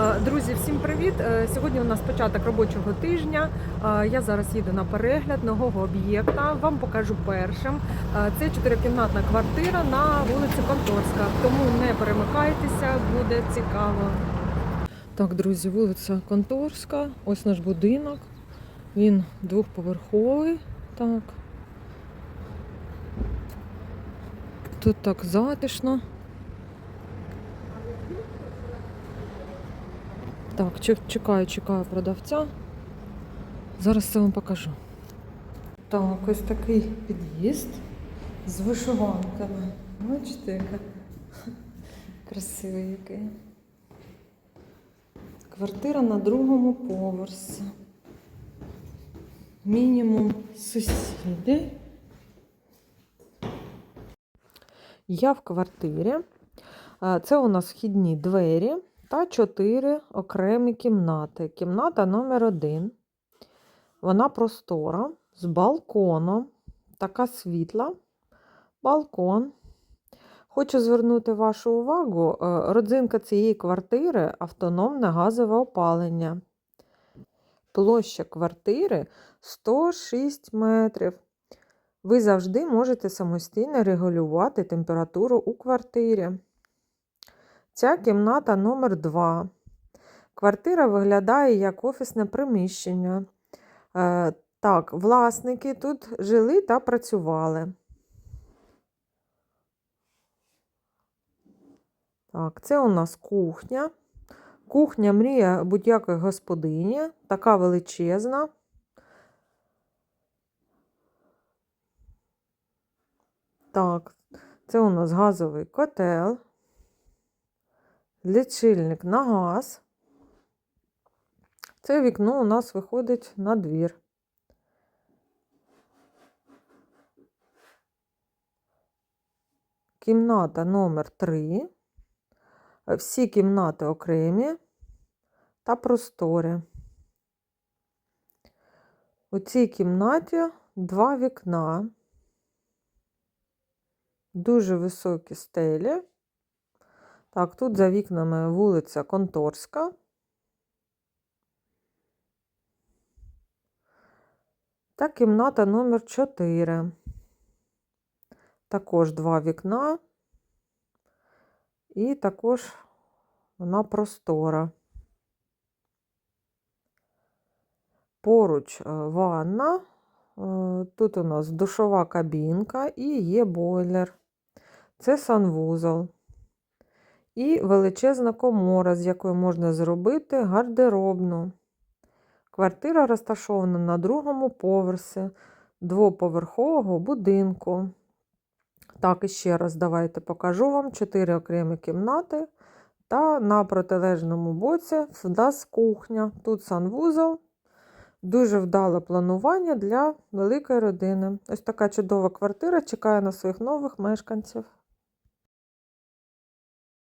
Е, Друзі, всім привіт! Е, Сьогодні у нас початок робочого тижня. Е, Я зараз їду на перегляд нового об'єкта. Вам покажу першим. Це чотирикімнатна квартира на вулиці Конторська. Тому не перемикайтеся, буде цікаво. Так, друзі, вулиця Конторська. Ось наш будинок. Він двохповерховий. Так. Тут так затишно. Так, чекаю, чекаю продавця. Зараз це вам покажу. Так, ось такий під'їзд з вишиванками. Бачите, яка красивий який. Квартира на другому поверсі. Мінімум сусіди. Я в квартирі. Е, Це у нас вхідні двері та чотири окремі кімнати. Кімната номер один. Вона простора з балконом, така світла. Балкон. Хочу звернути вашу увагу, е, родзинка цієї квартири автономне газове опалення. Площа квартири 106 метрів. Ви завжди можете самостійно регулювати температуру у квартирі. Ця кімната номер 2. Квартира виглядає як офісне приміщення. Е, так, власники тут жили та працювали. Так, це у нас кухня. Кухня мрія будь-якої господині, така величезна. Так, це у нас газовий котел, лічильник на газ. Це вікно у нас виходить на двір. Кімната номер 3. Всі кімнати окремі та просторі. У цій кімнаті два вікна, дуже високі стелі. Так, тут за вікнами вулиця Конторська. Та кімната номер 4. Також два вікна. І також вона простора. Поруч е, ванна. Е, Тут у нас душова кабінка і є бойлер. Це санвузол. І величезна комора, з якої можна зробити гардеробну. Квартира розташована на другому поверсі двоповерхового будинку. Так, і ще раз давайте покажу вам чотири окремі кімнати. Та на протилежному боці в нас кухня. Тут санвузол. Дуже вдале планування для великої родини. Ось така чудова квартира чекає на своїх нових мешканців.